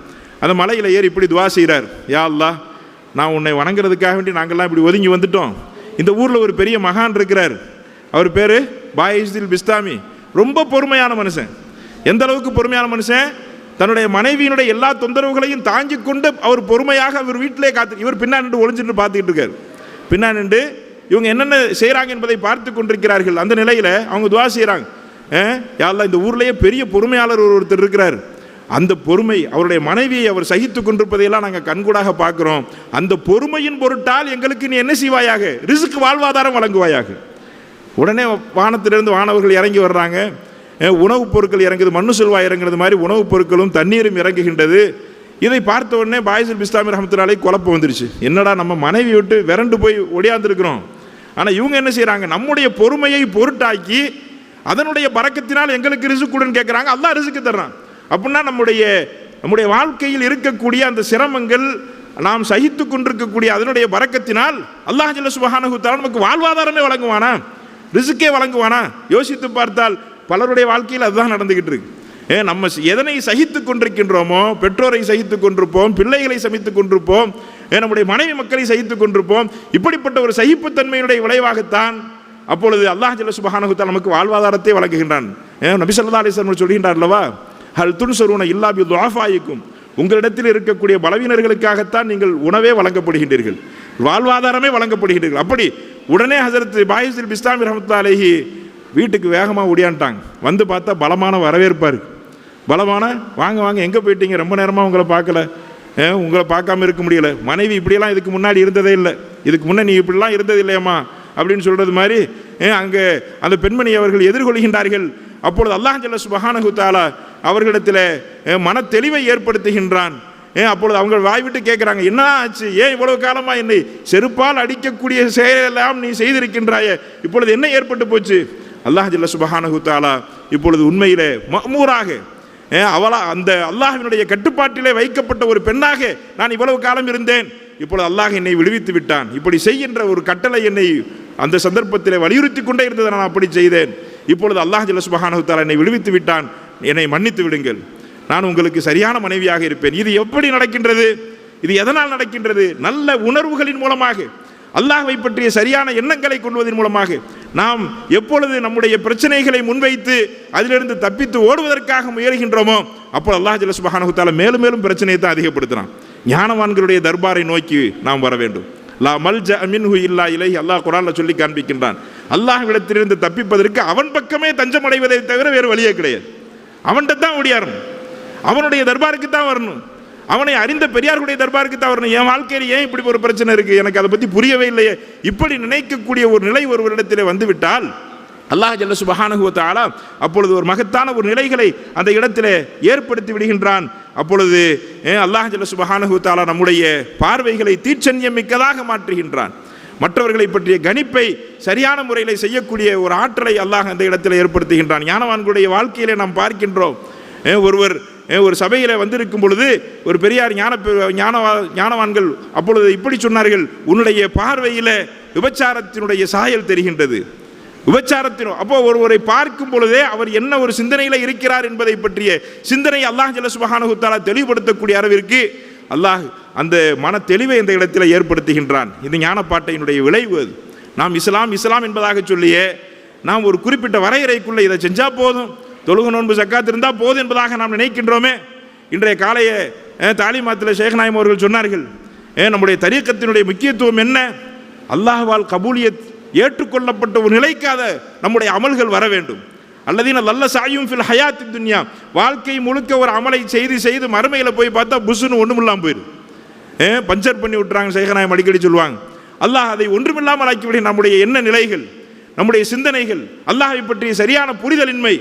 அந்த மலையில் ஏறி இப்படி துவா செய்கிறார். யா அல்லா நான் உன்னை வணங்குறதுக்காக வேண்டி நாங்கள்லாம் இப்படி ஒதுங்கி வந்துட்டோம். இந்த ஊரில் ஒரு பெரிய மகான் இருக்கிறார். அவர் பேர் பாயிஸ்தில் பிஸ்தாமி. ரொம்ப பொறுமையான மனுஷன். எந்த அளவுக்கு பொறுமையான மனுஷன்? தன்னுடைய மனைவியினுடைய எல்லா தொந்தரவுகளையும் தாங்கிக் கொண்டு அவர் பொறுமையாக அவர் வீட்டிலே காத்து இவர் பின்னா நின்று ஒளிஞ்சுட்டு பார்த்துக்கிட்டு இருக்கார். நின்று இவங்க என்னென்ன செய்கிறாங்க என்பதை பார்த்து கொண்டிருக்கிறார்கள். அந்த நிலையில் அவங்க துவா செய்கிறாங்க யாரெல்லாம் இந்த ஊர்லேயே பெரிய பொறுமையாளர் ஒரு ஒருத்தர் இருக்கிறார். அந்த பொறுமை அவருடைய மனைவியை அவர் சகித்து கொண்டிருப்பதையெல்லாம் நாங்கள் கண்கூடாக பார்க்குறோம். அந்த பொறுமையின் பொருட்டால் எங்களுக்கு நீ என்ன செய்வாயாக? ரிசுக்கு வாழ்வாதாரம் வழங்குவாயாக. உடனே வானத்திலிருந்து வானவர்கள் இறங்கி வர்றாங்க. உணவுப் பொருட்கள் இறங்குது மண்ணு செல்வா இறங்குறது மாதிரி உணவுப் பொருட்களும் தண்ணீரும் இறங்குகின்றது. இதை பார்த்த உடனே பாய்சல் பிஸ்லாமி ரஹமத்துலாலே குழப்பம் வந்துருச்சு. என்னடா நம்ம மனைவி விட்டு விரண்டு போய் ஒடியாந்துருக்கிறோம். ஆனால் இவங்க என்ன செய்கிறாங்க நம்முடைய பொறுமையை பொருட்டாக்கி அதனுடைய பறக்கத்தினால் எங்களுக்கு ரிசுக்குடன் கேட்குறாங்க அல்லாஹ் ரிசுக்கு தர்றான். அப்படின்னா நம்முடைய நம்முடைய வாழ்க்கையில் இருக்கக்கூடிய அந்த சிரமங்கள் நாம் சகித்து கொண்டிருக்கக்கூடிய அதனுடைய பறக்கத்தினால் அல்லாஹ் ஜல்ல சுபஹானஹு நமக்கு வாழ்வாதாரமே வழங்குவானா? ரிசுக்கே வழங்குவானா? யோசித்து பார்த்தால் பலருடைய வாழ்க்கையில் அதுதான் நடந்துகிட்டு இருக்கு. ஏ நம்ம எதனை சகித்து கொண்டிருக்கின்றோமோ பெற்றோரை சகித்து கொண்டிருப்போம் பிள்ளைகளை சமைத்து கொண்டிருப்போம் நம்முடைய மனைவி மக்களை சகித்து கொண்டிருப்போம் இப்படிப்பட்ட ஒரு சகிப்புத்தன்மையினுடைய விளைவாகத்தான் அப்பொழுது அல்லாஹ் ஜல்ல சுபஹானஹு நமக்கு வாழ்வாதாரத்தை வழங்குகின்றான். நபி ஸல்லல்லாஹு அலைஹி சொல்கின்றார் அல்லவா ஹல் துன்சருன இல்லா பி துஆஃபாயிக்கும். உங்களிடத்தில் இருக்கக்கூடிய பலவீனர்களுக்காகத்தான் நீங்கள் உணவே வழங்கப்படுகின்றீர்கள். வாழ்வாதாரமே வழங்கப்படுகின்றீர்கள். அப்படி உடனே ஹசரத் பாயிசில் இஸ்லாமி ரஹமத்துல்லா அலஹி வீட்டுக்கு வேகமாக ஓடியான்ட்டாங்க வந்து பார்த்தா பலமான வரவேற்பார். பலமான வாங்க வாங்க எங்கே போயிட்டீங்க? ரொம்ப நேரமாக உங்களை பார்க்கல. உங்களை பார்க்காம இருக்க முடியல. மனைவி இப்படியெல்லாம் இதுக்கு முன்னாடி இருந்ததே இல்லை. இதுக்கு முன்னே நீ இப்படிலாம் இருந்தது இல்லையம்மா. அப்படின்னு சொல்கிறது மாதிரி அங்கே அந்த பெண்மணி அவர்கள் எதிர்கொள்கின்றார்கள். அப்பொழுது அல்லாஹ் ஜல்ல சுபஹானஹு அவர்களிடத்தில் மனத்தெளிவை மன தெளிவை ஏற்படுத்துகின்றான். ஏன் அப்பொழுது அவங்க வாய் விட்டு கேட்குறாங்க என்ன ஆச்சு? ஏன் இவ்வளவு காலமாக என்னை செருப்பால் அடிக்கக்கூடிய செயலெல்லாம் நீ செய்திருக்கின்றாயே? இப்பொழுது என்ன ஏற்பட்டு போச்சு? அல்லாஹ் ஜல்ல சுபஹானஹு இப்பொழுது உண்மையிலே மஅமூராக அவளா அந்த அல்லாஹினுடைய கட்டுப்பாட்டிலே வைக்கப்பட்ட ஒரு பெண்ணாக நான் இவ்வளவு காலம் இருந்தேன். இப்பொழுது அல்லாஹ் என்னை விடுவித்து விட்டான். இப்படி செய்கின்ற ஒரு கட்டளை என்னை அந்த சந்தர்ப்பத்தில் வலியுறுத்தி கொண்டே இருந்ததை நான் அப்படி செய்தேன். இப்பொழுது அல்லாஹ் ஜல்ல சுபஹானஹு என்னை விடுவித்து விட்டான். என்னை மன்னித்து விடுங்கள். நான் உங்களுக்கு சரியான மனைவியாக இருப்பேன். இது எப்படி நடக்கின்றது? இது எதனால் நடக்கின்றது? நல்ல உணர்வுகளின் மூலமாக அல்லாஹ்வை பற்றிய சரியான எண்ணங்களை கொள்வதன் மூலமாக நாம் எப்பொழுது நம்முடைய பிரச்சனைகளை முன்வைத்து அதிலிருந்து தப்பித்து ஓடுவதற்காக முயல்கின்றோமோ அப்போ அல்லாஹ் ஜல்ல சுபஹானஹு மேலும் மேலும் பிரச்சனையை தான் அதிகப்படுத்துறான். ஞானவான்களுடைய தர்பாரை நோக்கி நாம் வர வேண்டும். லா மல்ஜ மின்ஹு இல்லா இலை அல்லாஹ் குரானில் சொல்லி காண்பிக்கின்றான். அல்லாஹ்விடத்திலிருந்து தப்பிப்பதற்கு அவன் பக்கமே தஞ்சமடைவதை தவிர வேறு வழியே கிடையாது. அவன்கிட்ட தான் ஓடியாரணும் அவனுடைய தர்பாருக்கு தான் வரணும். அவனை அறிந்த பெரியார்களுடைய தர்பாருக்கு தான் என் வாழ்க்கையில் ஏன் இப்படி ஒரு பிரச்சனை இருக்கு? எனக்கு அதை பற்றி புரியவே இல்லையே. இப்படி நினைக்கக்கூடிய ஒரு நிலை ஒருவரிடத்திலே வந்துவிட்டால் அல்லாஹ் ஜல்ல சுபஹானஹு வ அப்பொழுது ஒரு மகத்தான ஒரு நிலைகளை அந்த இடத்திலே ஏற்படுத்தி விடுகின்றான். அப்பொழுது அல்லாஹ் ஜல்ல சுபஹானஹு நம்முடைய பார்வைகளை தீட்சண்யம் மிக்கதாக மாற்றுகின்றான். மற்றவர்களை பற்றிய கணிப்பை சரியான முறையில் செய்யக்கூடிய ஒரு ஆற்றலை அல்லாஹ் அந்த இடத்தில் ஏற்படுத்துகின்றான். ஞானவான்களுடைய வாழ்க்கையிலே நாம் பார்க்கின்றோம். ஒருவர் ஒரு சபையில் வந்திருக்கும் பொழுது ஒரு பெரியார் ஞான ஞானவா ஞானவான்கள் அப்பொழுது இப்படி சொன்னார்கள் உன்னுடைய பார்வையில் விபச்சாரத்தினுடைய சாயல் தெரிகின்றது. விபச்சாரத்தினும் அப்போ ஒருவரை பார்க்கும் பொழுதே அவர் என்ன ஒரு சிந்தனையில் இருக்கிறார் என்பதை பற்றிய சிந்தனை அல்லாஹ் ஜல்ல சுபஹானஹு தெளிவுபடுத்தக்கூடிய அளவிற்கு அல்லாஹ் அந்த மன தெளிவை இந்த இடத்தில் ஏற்படுத்துகின்றான். இது ஞானப்பாட்டையினுடைய விளைவு அது. நாம் இஸ்லாம் இஸ்லாம் என்பதாக சொல்லியே நாம் ஒரு குறிப்பிட்ட வரையறைக்குள்ளே இதை செஞ்சால் போதும். தொழுகு நோன்பு சக்காத் இருந்தால் போதும் என்பதாக நாம் நினைக்கின்றோமே. இன்றைய காலைய தாலிமாத்தில் ஷேக் அவர்கள் சொன்னார்கள் ஏன் நம்முடைய தரீக்கத்தினுடைய முக்கியத்துவம் என்ன? அல்லாஹ்வால் கபூலியத் ஏற்றுக்கொள்ளப்பட்ட ஒரு நிலைக்காத நம்முடைய அமல்கள் வர வேண்டும். அல்லதீன நல்ல சாயும் ஃபில் ஹயாத்தி துன்யா. வாழ்க்கை முழுக்க ஒரு அமலை செய்து செய்து மறுமையில் போய் பார்த்தா புஷுன்னு ஒன்றும் இல்லாமல் போயிடும் ஏன் பஞ்சர் பண்ணி விட்டுறாங்க சேகநாயம் அடிக்கடி சொல்லுவாங்க. அல்லாஹ் அதை ஒன்றுமில்லாமல் ஆக்கிவிட. நம்முடைய என்ன நிலைகள் நம்முடைய சிந்தனைகள் அல்லாஹை பற்றிய சரியான புரிதலின்மை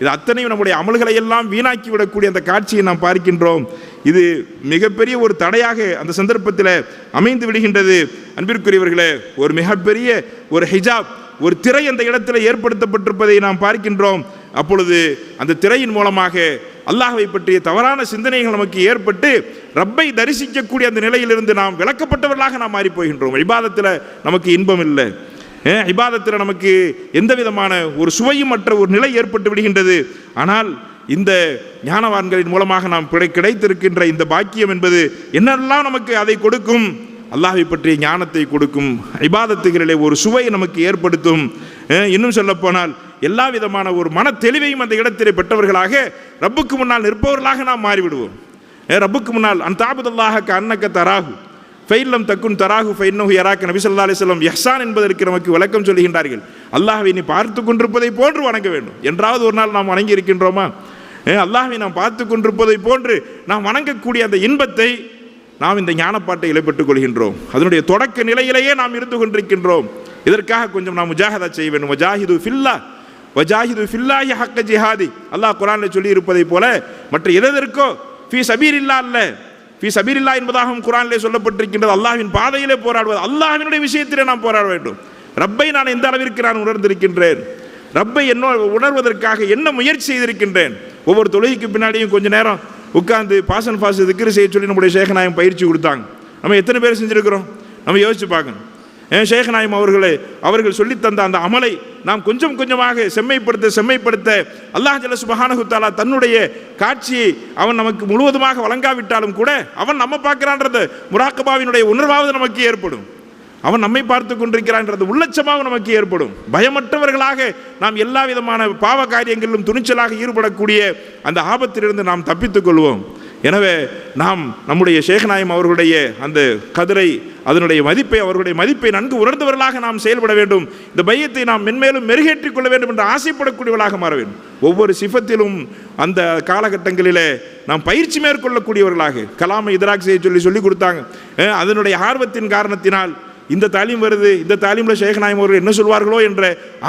இது அத்தனையும் நம்முடைய அமல்களை எல்லாம் வீணாக்கி விடக்கூடிய அந்த காட்சியை நாம் பார்க்கின்றோம். இது மிகப்பெரிய ஒரு தடையாக அந்த சந்தர்ப்பத்தில் அமைந்து விடுகின்றது. அன்பிற்குரியவர்களே ஒரு மிகப்பெரிய ஒரு ஹிஜாப் ஒரு திரை அந்த இடத்துல ஏற்படுத்தப்பட்டிருப்பதை நாம் பார்க்கின்றோம். அப்பொழுது அந்த திரையின் மூலமாக அல்லாஹவை பற்றிய தவறான சிந்தனைகள் நமக்கு ஏற்பட்டு ரப்பை தரிசிக்கக்கூடிய அந்த நிலையிலிருந்து நாம் விளக்கப்பட்டவர்களாக நாம் மாறி போகின்றோம். நமக்கு இன்பம் இல்லை. இபாதத்தில் நமக்கு எந்த விதமான ஒரு சுவையும் மற்ற ஒரு நிலை ஏற்பட்டு விடுகின்றது. ஆனால் இந்த ஞானவான்களின் மூலமாக நாம் கிடைத்திருக்கின்ற இந்த பாக்கியம் என்பது என்னெல்லாம் நமக்கு அதை கொடுக்கும்? அல்லாஹை பற்றிய ஞானத்தை கொடுக்கும். இபாதத்துகளிலே ஒரு சுவையை நமக்கு ஏற்படுத்தும். இன்னும் சொல்லப்போனால் எல்லா விதமான ஒரு மன தெளிவையும் அந்த இடத்திலே பெற்றவர்களாக ரப்புக்கு முன்னால் நிற்பவர்களாக நாம் மாறிவிடுவோம். ரப்புக்கு முன்னால் அந்த தாபுதல்லாக அன்னக்க தராகும் ஃபைல்லம் தக்குன் தராகு ஃபைன்னஹு யராக்கு நபி ஸல்லல்லாஹு அலைஹி வஸல்லம் என்பதற்கு நமக்கு விளக்கம் சொல்லுகின்றார்கள். அல்லாஹ்வை நீ பார்த்து கொண்டிருப்பதை போன்று வணங்க வேண்டும். என்றாவது ஒரு நாள் நாம் வணங்கி இருக்கின்றோமா? அஹ் அல்லாஹ்வை நாம் பார்த்து கொண்டிருப்பதை போன்று நாம் வணங்கக்கூடிய அந்த இன்பத்தை நாம் இந்த ஞானப்பாட்டை இழைப்பட்டுக் கொள்கின்றோம். அதனுடைய தொடக்க நிலையிலேயே நாம் இருந்து கொண்டிருக்கின்றோம். இதற்காக கொஞ்சம் நாம் முஜாஹதா செய்ய வேண்டும். முஜாஹிது ஃபில்லா. வஜாஹிது ஃபில்லாஹி ஹக்க ஜிஹாதி. அல்லாஹ் குரானில் சொல்லி இருப்பதை போல மற்ற எதற்கோ ஃபி சபீர் இல்லா இல்லை ஃபி சபீரில்லா என்பதாகவும் குரானிலே சொல்லப்பட்டிருக்கின்றது. அல்லாஹின் பாதையிலே போராடுவது அல்லாஹினுடைய விஷயத்திலே நாம் போராட வேண்டும். ரப்பை நான் எந்த அளவிற்கு நான் உணர்ந்திருக்கின்றேன்? ரப்பை என்ன உணர்வதற்காக என்ன முயற்சி செய்திருக்கின்றேன்? ஒவ்வொரு தொழுகைக்கு பின்னாடியும் கொஞ்ச நேரம் உட்கார்ந்து பாசன் பாசு திக்கிற செய்ய சொல்லி நம்முடைய சேகநாயம் பயிற்சி கொடுத்தாங்க. நம்ம எத்தனை பேர் செஞ்சுருக்கிறோம்? நம்ம யோசிச்சு பார்க்கணும். ஏன் சேகநாயம் அவர்களை அவர்கள் சொல்லித் தந்த அந்த அமலை நாம் கொஞ்சம் கொஞ்சமாக செம்மைப்படுத்த செம்மைப்படுத்த அல்லாஹ் ஜல்ல சுபஹானஹு தன்னுடைய காட்சியை அவன் நமக்கு முழுவதுமாக வழங்காவிட்டாலும் கூட அவன் நம்ம பார்க்கிறான்றது முராக்கபாவினுடைய உணர்வாவது நமக்கு ஏற்படும். அவன் நம்மை பார்த்து கொண்டிருக்கிறான்றது உள்ளச்சமாக நமக்கு ஏற்படும். பயமற்றவர்களாக நாம் எல்லா விதமான பாவ காரியங்களிலும் துணிச்சலாக ஈடுபடக்கூடிய அந்த ஆபத்திலிருந்து நாம் தப்பித்துக் கொள்வோம். எனவே நாம் நம்முடைய சேகநாயம் அவர்களுடைய அந்த கதிரை அதனுடைய மதிப்பை அவர்களுடைய மதிப்பை நன்கு உணர்ந்தவர்களாக நாம் செயல்பட வேண்டும். இந்த பையத்தை நாம் மென்மேலும் மெருகேற்றிக் கொள்ள வேண்டும் என்று ஆசைப்படக்கூடியவர்களாக மாற வேண்டும். ஒவ்வொரு சிஃபத்திலும் அந்த காலகட்டங்களிலே நாம் பயிற்சி மேற்கொள்ளக்கூடியவர்களாக கலாமை இதராக் செய்ய சொல்லி சொல்லி கொடுத்தாங்க. அதனுடைய ஆர்வத்தின் காரணத்தினால் இந்த தாலீம் வருது இந்த தாலீமில் ஷேக்நாயம் அவர்கள் என்ன சொல்வார்களோ என்ற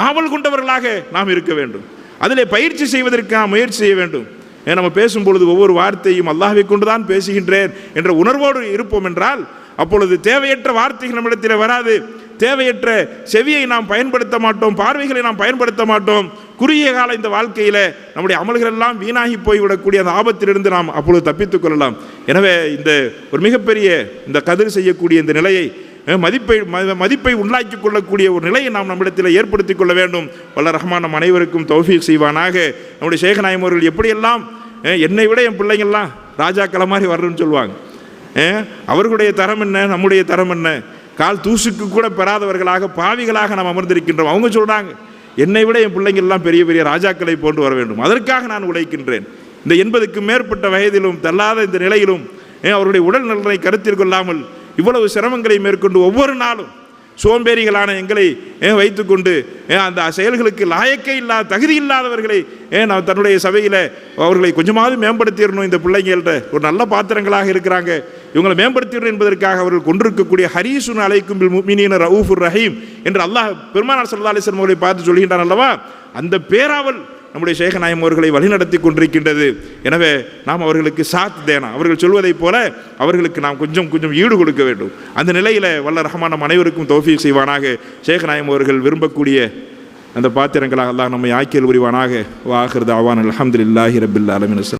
ஆவல் கொண்டவர்களாக நாம் இருக்க வேண்டும். அதிலே பயிற்சி செய்வதற்கு நாம் முயற்சி செய்ய வேண்டும். நம்ம பேசும்பொழுது ஒவ்வொரு வார்த்தையும் அல்லாவி கொண்டு தான் பேசுகின்றேன் என்ற உணர்வோடு இருப்போம் என்றால் அப்பொழுது தேவையற்ற வார்த்தைகள் நம்மிடத்தில் வராது. தேவையற்ற செவியை நாம் பயன்படுத்த மாட்டோம் பார்வைகளை நாம் பயன்படுத்த மாட்டோம். குறுகிய கால இந்த வாழ்க்கையில் நம்முடைய அமல்கள் எல்லாம் வீணாகி போய்விடக்கூடிய அந்த ஆபத்திலிருந்து நாம் அப்பொழுது தப்பித்துக் கொள்ளலாம். எனவே இந்த ஒரு மிகப்பெரிய இந்த கதிர் செய்யக்கூடிய இந்த நிலையை மதிப்பை ம- மதிப்பை உண்டாக்கி கொள்ளக்கூடிய ஒரு நிலையை நாம் நம்மிடத்தில் ஏற்படுத்திக் கொள்ள வேண்டும். வல்ல ரஹ்மான் நம் அனைவருக்கும் தௌஃபீக் செய்வானாக. நம்முடைய சேகநாயம் அவர்கள் எப்படியெல்லாம் என்னை விட என் பிள்ளைங்கள்லாம் ராஜாக்களை மாதிரி வரணும்னு சொல்லுவாங்க. அவர்களுடைய தரம் என்ன நம்முடைய தரம் என்ன? கால் தூசுக்கு கூட பெறாதவர்களாக பாவிகளாக நாம் அமர்ந்திருக்கின்றோம். அவங்க சொல்கிறாங்க என்னை விட என் பிள்ளைங்கள்லாம் பெரிய பெரிய ராஜாக்களை போன்று வர வேண்டும். அதற்காக நான் உழைக்கின்றேன். இந்த எண்பதுக்கு மேற்பட்ட வயதிலும் தள்ளாத இந்த நிலையிலும் அவருடைய உடல் நலனை கருத்தில் கொள்ளாமல் இவ்வளவு சிரமங்களை மேற்கொண்டு ஒவ்வொரு நாளும் சோம்பேறிகளான எங்களை ஏன் வைத்துக்கொண்டு ஏன் அந்த செயல்களுக்கு லாயக்கே இல்லாத தகுதி இல்லாதவர்களை ஏன் நான் தன்னுடைய சபையில் அவர்களை கொஞ்சமாவது மேம்படுத்திடணும். இந்த பிள்ளைங்கள்ட்ட ஒரு நல்ல பாத்திரங்களாக இருக்கிறாங்க. இவங்களை மேம்படுத்திடணும் என்பதற்காக அவர்கள் கொண்டிருக்கக்கூடிய ஹரீசுன் அலைக்கும் பில் ரவுஃபுர் ரஹீம் என்று அல்லாஹ் பெருமானார் சல்லா அலிஸ்லம் அவர்களை பார்த்து சொல்கின்றான் அல்லவா? அந்த பேராவல் நம்முடைய சேகநாயம் அவர்களை வழிநடத்தி கொண்டிருக்கின்றது. எனவே நாம் அவர்களுக்கு சாத் தேனா. அவர்கள் சொல்வதைப் போல அவர்களுக்கு நாம் கொஞ்சம் கொஞ்சம் ஈடு கொடுக்க வேண்டும். அந்த நிலையில் வல்ல ரஹமான அனைவருக்கும் தோஃபி செய்வானாக. சேகநாயம் அவர்கள் விரும்பக்கூடிய அந்த பாத்திரங்களாக அல்லாஹ் நம்மை ஆக்கியல் புரிவானாக. வாஹிருது அவான் அலமதுல்லாஹி ரபில் அலமின்